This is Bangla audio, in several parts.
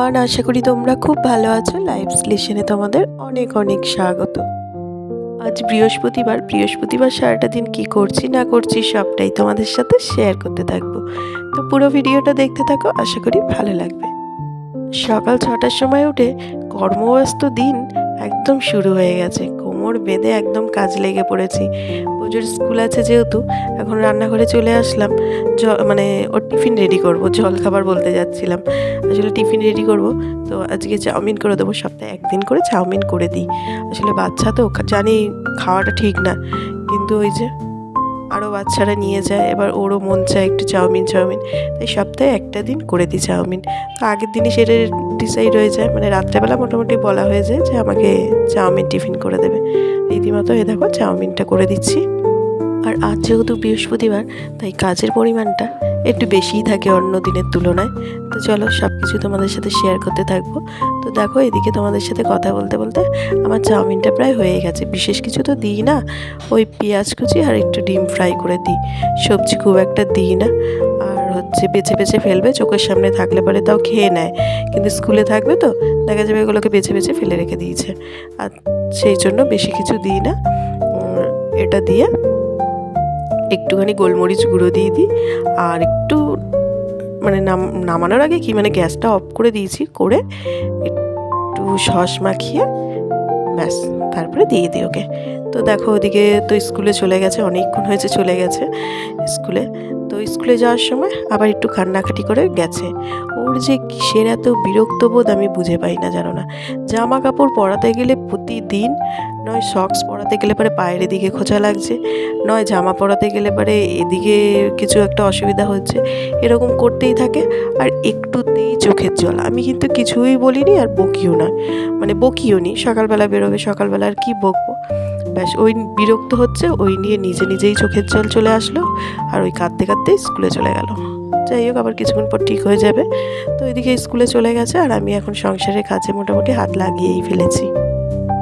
এভরিওয়ান আশা করি তোমরা খুব ভালো আছো। লাইভ স্লেশনে তোমাদের অনেক অনেক স্বাগত। আজ বৃহস্পতিবার বৃহস্পতিবার সারাটা দিন কী করছি, না করছি সবটাই তোমাদের সাথে শেয়ার করতে থাকব। তো পুরো ভিডিওটা দেখতে থাকো, আশা করি ভালো লাগবে। সকাল ছটার সময় উঠে কর্মব্যস্ত দিন একদম শুরু হয়ে গেছে। কোমর বেঁধে একদম কাজ লেগে পড়েছি। পুজোর স্কুল আছে যেহেতু, এখন রান্নাঘরে চলে আসলাম। জ মানে ওর টিফিন রেডি করব, জল খাবার বলতে যাচ্ছিলাম। আসলে টিফিন রেডি করব, তো আজকে চাউমিন করে দেবো। সপ্তাহে একদিন করে চাউমিন করে দিই। আসলে বাচ্চা তো জানি খাওয়াটা ঠিক না, কিন্তু ওই যে আরও বাচ্চারা নিয়ে যায়। এবার ওরও মন চায় একটু চাউমিন চাউমিন। তাই সপ্তাহে একটা দিন করে দিই চাউমিন। তো আগের দিনই সেটা ডিসাইড হয়ে যায়। মানে রাত্রেবেলা মোটামুটি বলা হয়ে যায় যে আমাকে চাউমিন টিফিন করে দেবে। রীতিমতো হয়ে দেখো চাউমিনটা করে দিচ্ছি। আর আজ যেহেতু বৃহস্পতিবার, তাই কাজের পরিমাণটা একটু বেশিই থাকে অন্য দিনের তুলনায়। তো চলো সব কিছু তোমাদের সাথে শেয়ার করতে থাকব। তো দেখো, এদিকে তোমাদের সাথে কথা বলতে বলতে আমার চাউমিনটা প্রায় হয়ে গেছে। বিশেষ কিছু তো দিই না। ওই পেঁয়াজ কুচি আর একটু ডিম ফ্রাই করে দিই। সবজি খুব একটা দিই না। আর হচ্ছে বেছে বেছে ফেলবে, চোখের সামনে থাকলে পরে তাও খেয়ে নেয়। কিন্তু স্কুলে থাকবে তো, দেখা যাবে এগুলোকে বেছে বেছে ফেলে রেখে দিয়েছে। আর সেই জন্য বেশি কিছু দিই না। এটা দিয়ে একটুখানি গোলমরিচ গুঁড়ো দিয়ে দিই। আর একটু মানে নাম, নামানোর আগে কি মানে গ্যাসটা অফ করে দিয়েছি, করে একটু সস মাখিয়ে ব্যাস, তারপরে দিয়ে দিই ওকে। তো দেখো ওদিকে তো স্কুলে চলে গেছে, অনেকক্ষণ হয়েছে চলে গেছে স্কুলে। তো স্কুলে যাওয়ার সময় আবার একটু কান্নাকাটি করে গেছে। ওর যে কিসের এত বিরক্ত বোধ আমি বুঝে পাই না, জানো না। জামা কাপড় পরাতে গেলে প্রতিদিন, নয় সক্স পরাতে গেলে পরে পায়ের এদিকে খোঁচা লাগছে, নয় জামা পরাতে গেলে পরে এদিকে কিছু একটা অসুবিধা হচ্ছে, এরকম করতেই থাকে। আর একটুতেই চোখের জল। আমি কিন্তু কিছুই বলিনি আর বকিও না। মানে বকিও নি। সকালবেলা বেরোবে, সকালবেলা আর কি বকবো? ব্যাস, ওই বিরক্ত হচ্ছে, ওই নিয়ে নিজে নিজেই চোখের জল চলে আসলো আর ওই কাঁদতে কাঁদতেই স্কুলে চলে গেল। যাই হোক, আবার কিছুক্ষণ পর ঠিক হয়ে যাবে। তো ওইদিকে স্কুলে চলে গেছে আর আমি এখন সংসারের কাজে মোটামুটি হাত লাগিয়েই ফেলেছি।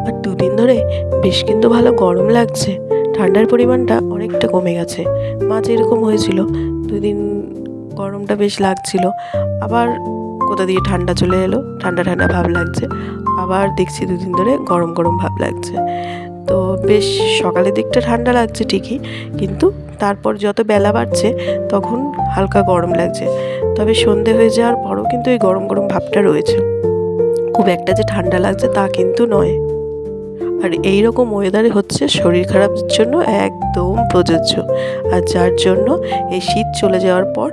আর দুদিন ধরে বেশ কিন্তু ভালো গরম লাগছে। ঠান্ডার পরিমাণটা অনেকটা কমে গেছে। মাঝে এরকম হয়েছিল, দুদিন গরমটা বেশ লাগছিল। আবার কোথা দিয়ে ঠান্ডা চলে এলো? ঠান্ডা ঠান্ডা ভাব লাগছে। আবার দেখছি দুদিন ধরে গরম গরম ভাব লাগছে। তো বেশ সকালের দিকটা ঠান্ডা লাগছে ঠিকই, কিন্তু তারপর যত বেলা বাড়ছে তখন হালকা গরম লাগছে। তবে সন্ধে হয়ে যাওয়ার পরও কিন্তু এই গরম গরম ভাবটা রয়েছে। খুব একটা যে ঠান্ডা লাগছে তা কিন্তু নয়। আর এই রকম ওয়েদারে হচ্ছে শরীর খারাপের জন্য একদম প্রযোজ্য। আর যার জন্য এই শীত চলে যাওয়ার পর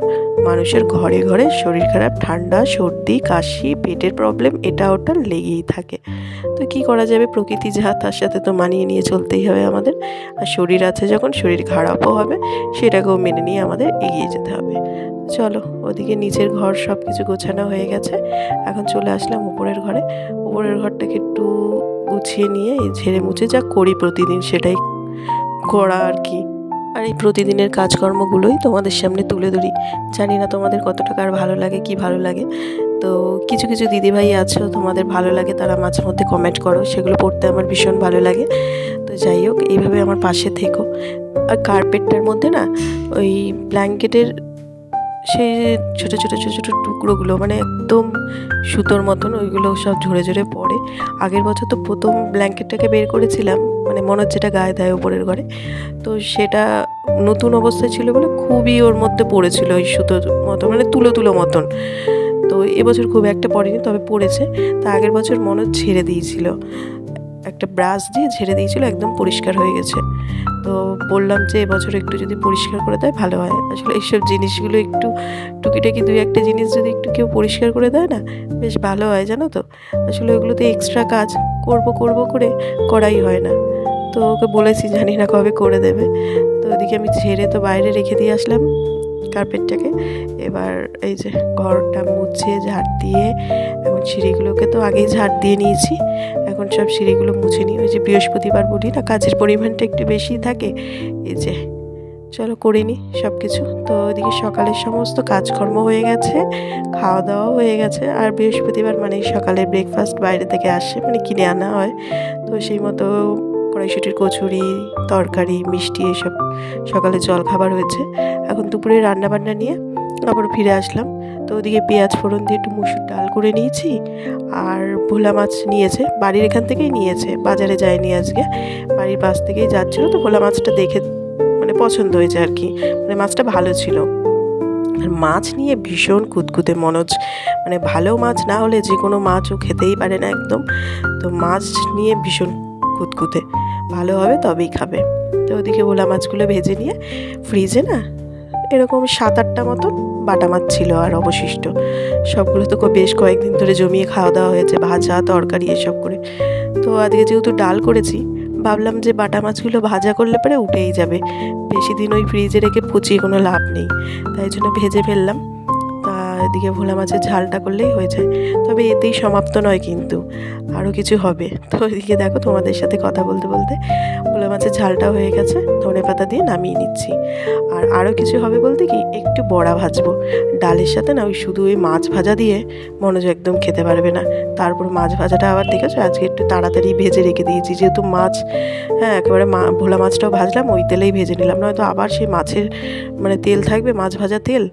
মানুষের ঘরে ঘরে শরীর খারাপ, ঠান্ডা, সর্দি, কাশি, পেটের প্রবলেম এটা ওটা লেগেই থাকে। তো কি করা যাবে? প্রকৃতি যা তার সাথে তো মানিয়ে নিয়ে চলতেই হবে আমাদের। আর শরীর আছে যখন, শরীর খারাপও হবে, সেটাকেও মেনে নিয়ে আমাদের এগিয়ে যেতে হবে। চলো, ওদিকে নিচের ঘর সব কিছু গোছানো হয়ে গেছে। এখন চলে আসলাম উপরের ঘরে। উপরের ঘরটাকে একটু গুছিয়ে নিয়ে ঝেড়ে মুছে যা করি প্রতিদিন সেটাই করা আর কি। আর এই প্রতিদিনের কাজকর্মগুলোই তোমাদের সামনে তুলে ধরি। জানি না তোমাদের কত টাকার ভালো লাগে, কি ভালো লাগে। তো কিছু কিছু দিদিভাই আছে, তোমাদের ভালো লাগে, তারা মাঝে মধ্যে কমেন্ট করো, সেগুলো পড়তে আমার ভীষণ ভালো লাগে। তো যাই হোক, এইভাবে আমার পাশে থেকো। আর কার্পেটটার মধ্যে না, ওই ব্ল্যাঙ্কেটের সেই ছোটো ছোটো ছোটো ছোটো টুকরোগুলো মানে একদম সুতোর মতন ওইগুলো সব ঝরে ঝরে পড়ে। আগের বছর তো প্রথম ব্ল্যাঙ্কেটটাকে বের করেছিলাম মানে মনে হচ্ছে যেটা গায়ে দেয় ওপরের ঘরে। তো সেটা নতুন অবস্থায় ছিল বলে খুবই ওর মধ্যে পড়েছিল ওই সুতোর মতো মানে তুলো তুলো মতন। তো এবছর খুব একটা পড়েনি, তবে পড়েছে। তা আগের বছর মনে ছেড়ে দিয়েছিল। একটা ব্রাশ দিয়ে ঝেড়ে দিয়েছিল, একদম পরিষ্কার হয়ে গেছে। তো বললাম যে, এবছর একটু যদি পরিষ্কার করে দেয়, ভালো হয়। আসলে এইসব জিনিসগুলো একটু টুকিটাকি দুই একটা জিনিস যদি একটু কেউ পরিষ্কার করে দেয় না, বেশ ভালো হয়, জানো তো? আসলে ওগুলোতে এক্সট্রা কাজ করব করব করে করাই হয় না। তো ওকে বলেছি, জানি না কবে করে দেবে। তো ওদিকে আমি ঝেড়ে তো বাইরে রেখে দিয়ে আসলাম। কার্পেটটাকে। এবার এই যে ঘরটা মুছে, ঝাড় দিয়ে, এখন সিঁড়িগুলোকে তো আগেই ঝাড় দিয়ে নিয়েছি। এখন সব সিঁড়িগুলো মুছে নিই। ওই যে বৃহস্পতিবার বলি না, কাজের পরিমাণটা একটু বেশি থাকে। এই যে, চলো করে নিই সব কিছু তো ওইদিকে সকালের সমস্ত কাজকর্ম হয়ে গেছে খাওয়া দাওয়াও হয়ে গেছে। আর বৃহস্পতিবার মানে সকালে ব্রেকফাস্ট বাইরে থেকে আসে মানে কিনে আনা হয়। তো সেই মতো কড়াইশুটির কচুরি, তরকারি, মিষ্টি, এসব সকালে জল খাবার হয়েছে। এখন দুপুরে রান্না বান্না নিয়ে আবার ফিরে আসলাম। তো ওদিকে পেঁয়াজ ফোড়ন দিয়ে একটু মুসুর ডাল করে নিয়েছি। আর ভোলা মাছ নিয়েছে, বাড়ির এখান থেকেই নিয়েছে, বাজারে যায়নি আজকে। বাড়ির পাশ থেকেই যাচ্ছিল, তো ভোলা মাছটা দেখে মানে পছন্দ হয়েছে আর কি। মানে মাছটা ভালো ছিল। আর মাছ নিয়ে ভীষণ কুতকুতে মনোজ। মানে ভালো মাছ না হলে যে কোনো মাছও খেতেই পারে না একদম। তো মাছ নিয়ে ভীষণ কুতকুতে ভালো হবে তবেই খাবে। তো ওদিকে ভোলা মাছগুলো ভেজে নিয়ে ফ্রিজে না এরকম সাত আটটা মতন বাটা মাছ ছিল আর অবশিষ্ট। সবগুলো তো বেশ কয়েকদিন ধরে জমিয়ে খাওয়া দাওয়া হয়েছে, ভাজা, তরকারি এসব করে। তো আজকে যেহেতু ডাল করেছি, ভাবলাম যে বাটা মাছগুলো ভাজা করলে পরে উঠেই যাবে। বেশি দিন ওই ফ্রিজে রেখে পচিয়ে কোনো লাভ নেই, তাই জন্য ভেজে ফেললাম। তা এদিকে ভোলা মাছের ঝালটা করলেই হয়ে যায়। তবে এতেই সমাপ্ত নয় কিন্তু আরও কিছু হবে। তো ওইদিকে দেখো তোমাদের সাথে কথা বলতে বলতে ভোলা মাছের ঝালটা হয়ে গেছে, ধনে পাতা দিয়ে নামিয়ে নিচ্ছি। আর আরও কিছু হবে বলতে কি, একটু বড়া ভাজবো। ডালের সাথে না ওই শুধু ওই মাছ ভাজা দিয়ে মনোজ একদম খেতে পারবে না। তারপর মাছ ভাজাটা আবার দেখেছ? আজকে একটু তাড়াতাড়ি ভেজে রেখে দিয়েছি। যেহেতু মাছ হ্যাঁ একেবারে মা, ভোলা মাছটাও ভাজলাম, ওই তেলেই ভেজে নিলাম। নয়তো আবার সেই মাছের মানে তেল থাকবে, মাছ ভাজা তেল,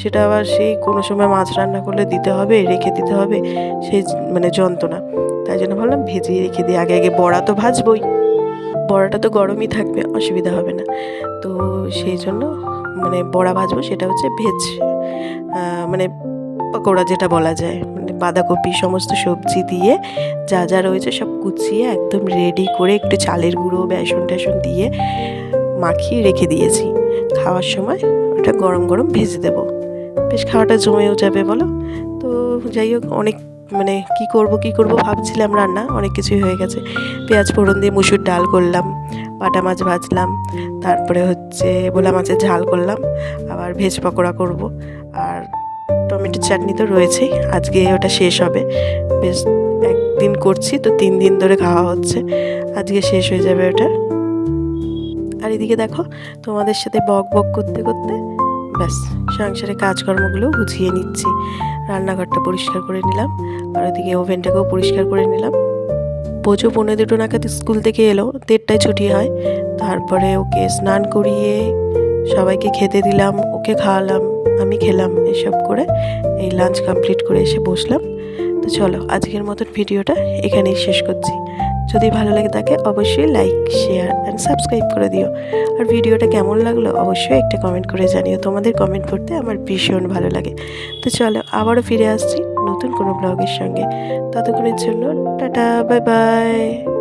সেটা আবার সেই কোনো সময় মাছ রান্না করলে দিতে হবে, রেখে দিতে হবে সেই মানে যন্ত্রণা। তাই জন্য ভাবলাম ভেজেই রেখে দিই। আগে আগে বড়া তো ভাজবই। বড়াটা তো গরমই থাকবে, অসুবিধা হবে না। তো সেই জন্য মানে বড়া ভাজবো, সেটা হচ্ছে ভেজ মানে পকোড়া যেটা বলা যায়। মানে বাঁধাকপি, সমস্ত সবজি দিয়ে যা যা রয়েছে সব কুচিয়ে একদম রেডি করে একটু চালের গুঁড়ো, বেসন টেসন দিয়ে মাখিয়ে রেখে দিয়েছি। খাওয়ার সময় ওটা গরম গরম ভেজে দেবো। বেশ খাওয়াটা জমেও যাবে, বলো? তো যাই হোক, অনেক মানে কি করব কি করব ভাবছিলাম রান্না, অনেক কিছুই হয়ে গেছে। পেঁয়াজ ফোড়ন দিয়ে মুসুর ডাল করলাম, বাটা মাছ ভাজলাম, তারপরে হচ্ছে ভোলা মাছের ঝাল করলাম, আবার ভেজ পকোড়া করব, আর টমেটোর চাটনি তো রয়েছেই, আজকে ওটা শেষ হবে। বেশ একদিন করছি, তো তিন দিন ধরে খাওয়া হচ্ছে, আজকে শেষ হয়ে যাবে ওটা। আর এদিকে দেখো, তোমাদের সাথে বক বক করতে করতে ব্যাস সংসারের কাজকর্মগুলো গুছিয়ে নিচ্ছি। রান্নাঘরটা পরিষ্কার করে নিলাম, আর ওদিকে ওভেনটাকেও পরিষ্কার করে নিলাম। বোঝো পনেরো দুটো নাগাদ স্কুল থেকে এলো, দেড়টায় ছুটি হয়। তারপরে ওকে স্নান করিয়ে সবাইকে খেতে দিলাম, ওকে খাওয়ালাম, আমি খেলাম এসব করে। এই লাঞ্চ কমপ্লিট করে এসে বসলাম। তো চলো, আজকের মতন ভিডিওটা এখানেই শেষ করছি। যদি ভালো লাগে থাকে অবশ্যই লাইক শেয়ার অ্যান্ড সাবস্ক্রাইব করে দিও। আর ভিডিওটা কেমন লাগল অবশ্যই একটা কমেন্ট করে জানিও। তোমাদের কমেন্ট করতে আমার ভীষণ ভালো লাগে। তো চলো আবারও ফিরে আসছি নতুন কোনো ব্লগের সঙ্গে। ততক্ষণের জন্য টাটা বাই বাই